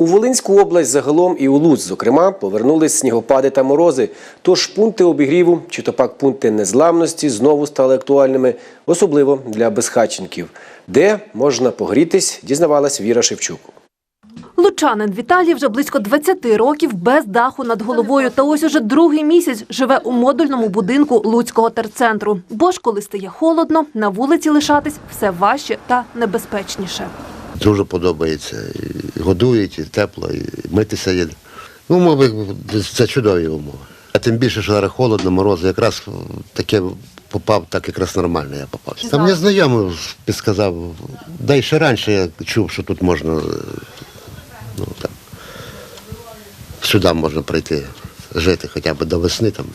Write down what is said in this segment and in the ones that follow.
У Волинську область загалом і у Луць, зокрема, повернулись снігопади та морози. Тож пункти обігріву чи то пак пункти незламності знову стали актуальними, особливо для безхатченків. Де можна погрітись, дізнавалась Віра Шевчук. Лучанин Віталій вже близько 20 років без даху над головою. Та ось уже другий місяць живе у модульному будинку Луцького терцентру. Бо ж коли стає холодно, на вулиці лишатись все важче та небезпечніше. Дуже подобається. І годують, і тепло, і митися є. Ну, умови, це чудові умови. А тим більше, що зараз холодно, морози, якраз таке попав, так якраз нормально я попав. Там мені знайомий підсказав, да і ще раніше я чув, що тут можна ну, там, сюди можна прийти, жити хоча б до весни там.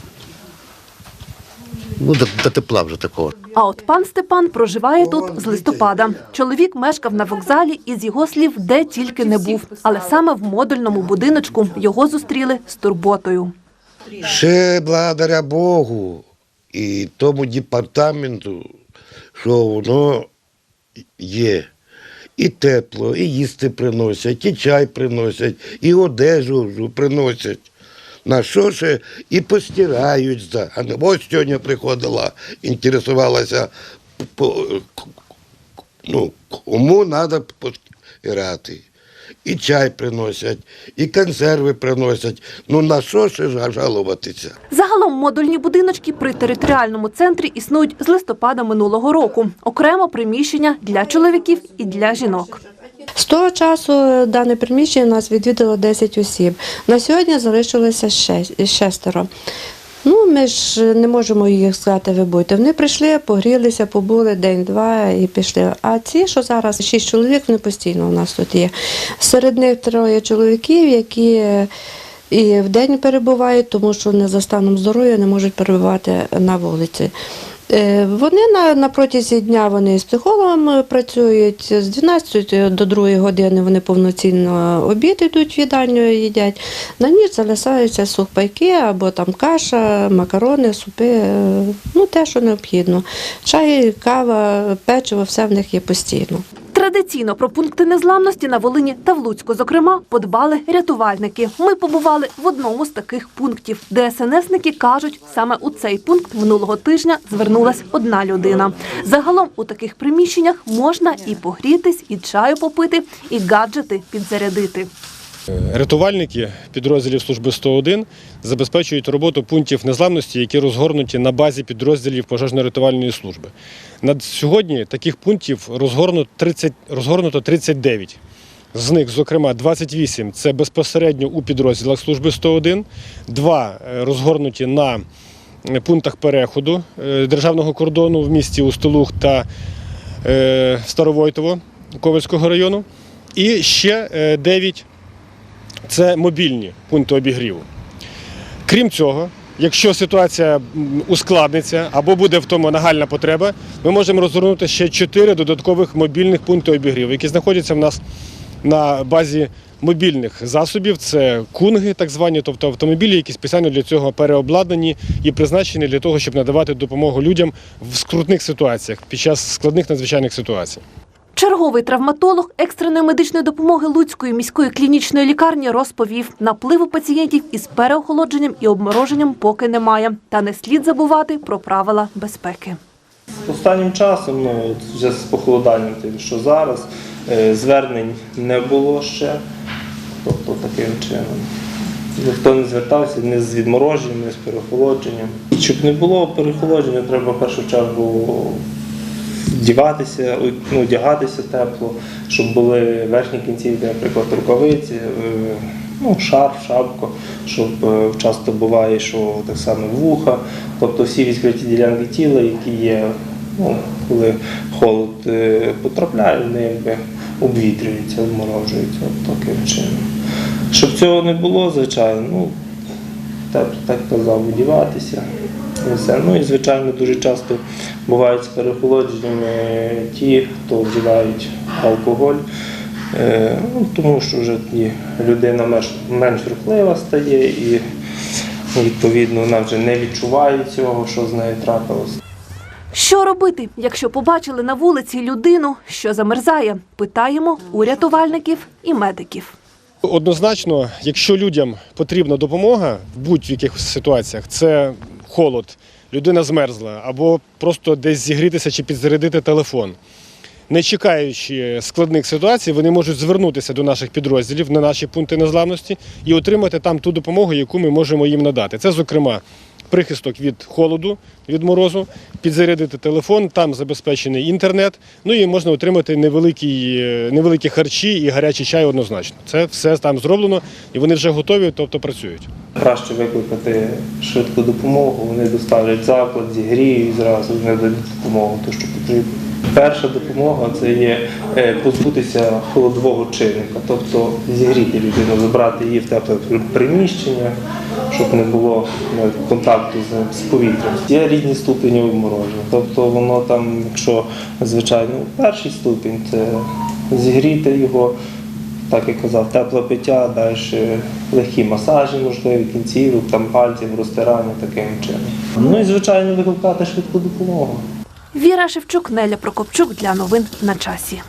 Ну, до, до тепла вже такого. А от пан Степан проживає тут з листопада. Чоловік мешкав на вокзалі і з його слів де тільки не був. Але саме в модульному будиночку його зустріли з турботою. Ще благодаря Богу і тому департаменту, що воно є. І тепло, і їсти приносять, і чай приносять, і одежу приносять. На що ще і постирають. Ось сьогодні приходила, інтересувалася, ну, кому треба постирати. І чай приносять, і консерви приносять. Ну на що ще жалуватися? Загалом модульні будиночки при територіальному центрі існують з листопада минулого року. Окремо приміщення для чоловіків і для жінок. З того часу дане приміщення нас відвідало 10 осіб. На сьогодні залишилося шестеро. Ну, ми ж не можемо їх сказати, ви будьте. Вони прийшли, погрілися, побули день-два і пішли. А ці, що зараз шість чоловік, вони постійно у нас тут є. Серед них троє чоловіків, які і вдень перебувають, тому що не за станом здоров'я не можуть перебувати на вулиці. Е, Вони на, на протязі дня вони з психологом е, працюють з 12 до 2 години вони повноцінно обід йдуть в їдальню їдять. На ніч залишаються сухпайки або там каша, макарони, супи, е, ну те, що необхідно. Чай, кава, печиво, все в них є постійно. Традиційно про пункти незламності на Волині та в Луцьку, зокрема, подбали рятувальники. Ми побували в одному з таких пунктів. ДСНСники кажуть, саме у цей пункт минулого тижня звернулась одна людина. Загалом у таких приміщеннях можна і погрітись, і чаю попити, і гаджети підзарядити. Рятувальники підрозділів служби 101 забезпечують роботу пунктів незламності, які розгорнуті на базі підрозділів пожежно-рятувальної служби. На сьогодні таких пунктів розгорнуто 30, розгорнуто 39. З них, зокрема, 28 це безпосередньо у підрозділах служби 101, два е, розгорнуті на е, пунктах переходу е, державного кордону в місті Устилух та е, Старовойтово Ковальського району. І ще е, 9 це мобільні пункти обігріву. Крім цього, якщо ситуація ускладниться або буде в тому нагальна потреба, ми можемо розгорнути ще чотири додаткових мобільних пункти обігріву, які знаходяться в нас на базі мобільних засобів. Це кунги, так звані, тобто автомобілі, які спеціально для цього переобладнані і призначені для того, щоб надавати допомогу людям в скрутних ситуаціях під час складних надзвичайних ситуацій. Черговий травматолог екстреної медичної допомоги Луцької міської клінічної лікарні розповів, напливу пацієнтів із переохолодженням і обмороженням поки немає. Та не слід забувати про правила безпеки. Останнім часом, ну вже з похолоданням, тим, що зараз е, звернень не було ще, тобто таким чином. Ніхто не звертався ні з відмороженням, ні з переохолодженням. Щоб не було переохолодження, треба в першу чергу вдягатися, ну, одягатися тепло, щоб були верхні кінцівки, наприклад, рукавиці, е, ну, шарф, шапку, щоб е, часто буває, що так само вуха, тобто всі відкриті ділянки тіла, які є, ну, коли холод е, потрапляє, вони якби обвітрюються, обморожуються от таким чином. Щоб цього не було, звичайно, ну, так, так казав, одягатися. І все. Ну і звичайно дуже часто бувають з переохолодженнями ті, хто вживають алкоголь, Е, ну, тому що вже тоді людина менш, менш рухлива стає і відповідно вона вже не відчуває цього, що з нею трапилось. Що робити, якщо побачили на вулиці людину, що замерзає? Питаємо у рятувальників і медиків. Однозначно, якщо людям потрібна допомога в будь-яких ситуаціях, це холод, людина змерзла, або просто десь зігрітися чи підзарядити телефон. Не чекаючи складних ситуацій, вони можуть звернутися до наших підрозділів на наші пункти незламності і отримати там ту допомогу, яку ми можемо їм надати. Це, зокрема, прихисток від холоду, від морозу, підзарядити телефон, там забезпечений інтернет. Ну і можна отримати невеликі, е, невеликі харчі і гарячий чай однозначно. Це все там зроблено, і вони вже готові, тобто працюють. Краще викликати швидку допомогу, вони доставлять заклад, зігріють зразу, вони дадуть допомогу, то що потрібно. Перша допомога це є е, позбутися холодового чинника, тобто зігріти людину, забрати її в тепле приміщення, щоб не було е, контакту з, з повітрям. Є різні ступені обмороження. Тобто воно там, якщо звичайно перший ступінь, це зігріти його, так як казав, тепле пиття, далі легкі масажі, можливі, кінцівок, там пальців, розтирання таким чином. Ну і звичайно викликати швидку допомогу. Віра Шевчук, Неля Прокопчук для новин на часі.